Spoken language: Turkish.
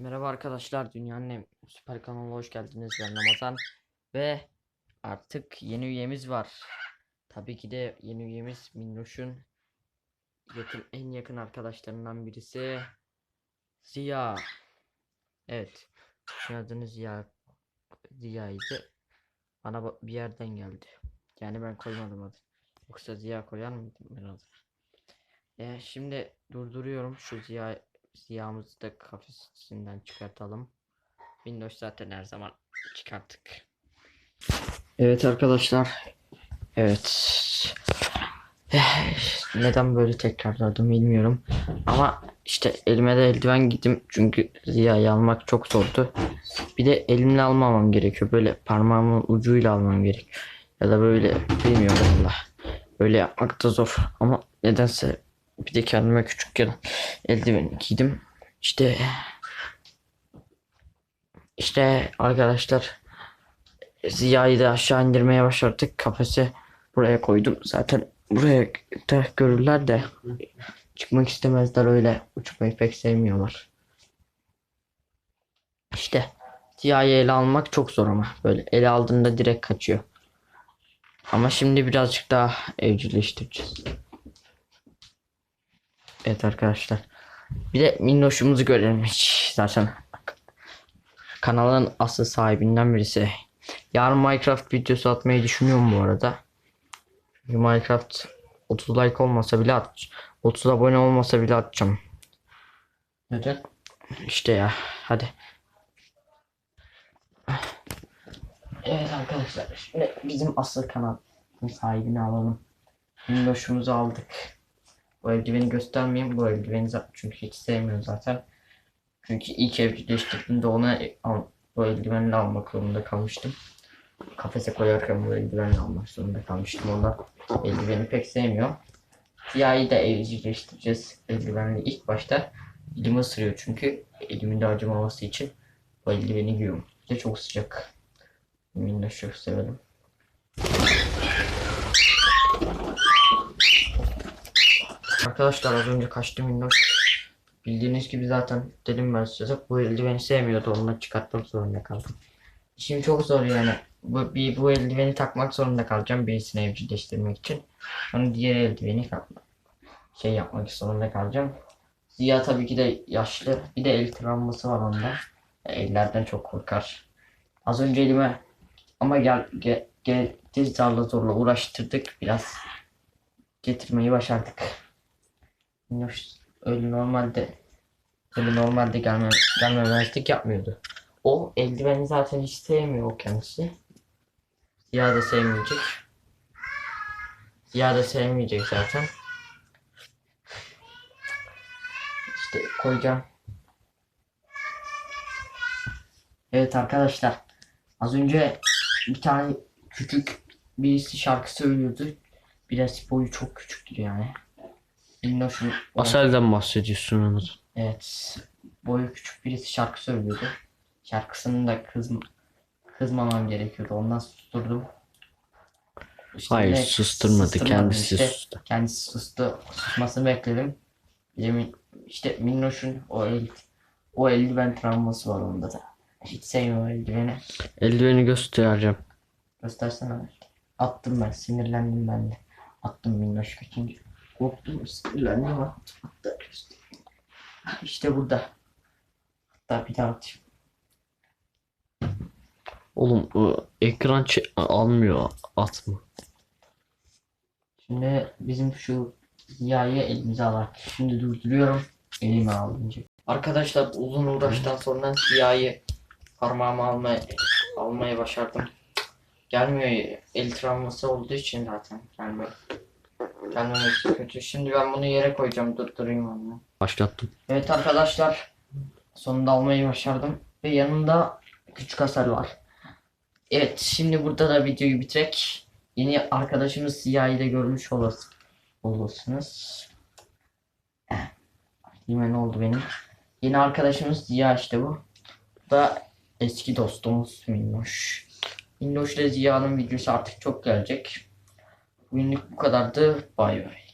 Merhaba arkadaşlar, Dünyanın en süper kanalına hoş geldiniz. Ben Ramazan ve artık yeni üyemiz var. Tabii ki de yeni üyemiz Minnoş'un yakın en yakın arkadaşlarından birisi Ziya. Evet, adını Ziya Ziya'ydı. Bana ba- bir yerden geldi. Yani ben koymadım adı. Yoksa Ziya koyar mıydım ben adı? E, şimdi durduruyorum şu Ziya Ziya'mızı da kafesinden çıkartalım. Windows zaten her zaman çıkarttık. Evet arkadaşlar. Evet. Eh, Neden böyle tekrarladım bilmiyorum. Ama işte elime de eldiven gittim. Çünkü Ziya'yı almak çok zordu. Bir de elimle almamam gerekiyor. Böyle parmağımın ucuyla almam gerekiyor. Ya da böyle bilmiyorum valla. Böyle yapmak da zor. Ama nedense bir de kendime küçükken eldiven giydim. İşte işte arkadaşlar Ziya'yı da aşağı indirmeye başardık. Kafese buraya koydum. Zaten buraya da görürler de çıkmak istemezler öyle. Uçmayı pek sevmiyorlar. İşte Ziya'yı ele almak çok zor ama böyle ele aldığında direkt kaçıyor. Ama şimdi birazcık daha evcilleştireceğiz. Evet arkadaşlar. Bir de minnoşumuzu görelim hiç zaten. Kanalın asıl sahibinden birisi. Yarın Minecraft videosu atmayı düşünüyorum bu arada. Çünkü Minecraft 30 like olmasa bile at. 30 abone olmasa bile atacağım. Neden? İşte ya hadi. Evet arkadaşlar şimdi bizim asıl kanalın sahibini alalım. Minnoşumuzu aldık. Bu eldiveni göstermeyeyim. Bu eldiveni çünkü hiç sevmiyorum zaten. Çünkü ilk evcilleştirdiğimde ona al, bu eldivenle almak zorunda kalmıştım. Kafese koyarken bu eldivenle almak zorunda kalmıştım. Ondan eldiveni pek sevmiyor. Siyahı da evcilleştireceğiz eldivenle ilk başta. Elimi ısırıyor çünkü elimin de acımaması için bu eldiveni giyiyorum. Bir de çok sıcak. Minnoş çok severim. Arkadaşlar az önce kaçtı Minnoş. Bildiğiniz gibi zaten dedim ben size bu eldiveni sevmiyordu onunla çıkartmak zorunda kaldım. İşim çok zor yani. Bu, bir, bu eldiveni takmak zorunda kalacağım birisini evcilleştirmek için. Sonra diğer eldiveni takmak. Şey yapmak zorunda kalacağım. Ziya tabii ki de yaşlı. Bir de el travması var onda. Ellerden çok korkar. Az önce elime ama gel gel geldi zarla zorla uğraştırdık biraz. Getirmeyi başardık. Öyle normalde öyle normalde gelme, gelmemezlik yapmıyordu. O eldiveni zaten hiç sevmiyor o kendisi. Ziya da sevmeyecek. Ziya da sevmeyecek zaten. İşte koyacağım. Evet arkadaşlar. Az önce bir tane küçük birisi şarkı söylüyordu. Biraz boyu çok küçüktür yani. Minnoş'un Asel'den bahsediyorsun Ramazan. Evet. Boyu küçük birisi şarkı söylüyordu. Şarkısını da kızm kızmamam gerekiyordu. Ondan susturdum. İşte Hayır ne- susturmadı kendisi işte. sustu. Kendisi sustu. Susmasını bekledim. Yemin, işte Minnoş'un o el o eldiven travması var onda da. Hiç sevmiyorum eldiveni. Eldiveni göstereceğim. Göstersene. Attım ben. Sinirlendim ben de. Attım Minnoş kaçınca. Korktum. Sinirlendim ama. Hatta. İşte burada. Hatta bir daha atayım. Oğlum o ekran almıyor atma. Şimdi bizim şu Ziya'yı elimize alarak. Şimdi durduruyorum. Elime alınca. Arkadaşlar uzun uğraştan sonra Ziya'yı parmağıma almaya, almaya başardım. Gelmiyor. El travması olduğu için zaten gelmiyor. Gelmemesi kötü. Şimdi ben bunu yere koyacağım. Durdurayım onu. Başlattım. Evet arkadaşlar. Sonunda almayı başardım. Ve yanında küçük hasar var. Evet şimdi burada da videoyu bitirek. Yeni arkadaşımız Siyah'ı da görmüş olasın, olursunuz. Eh, Yine ne oldu benim? Yeni arkadaşımız Ziya işte bu. Bu da eski dostumuz Minnoş. Minnoş ile Ziya'nın videosu artık çok gelecek. Bugünlük bu kadardı. Bay bay.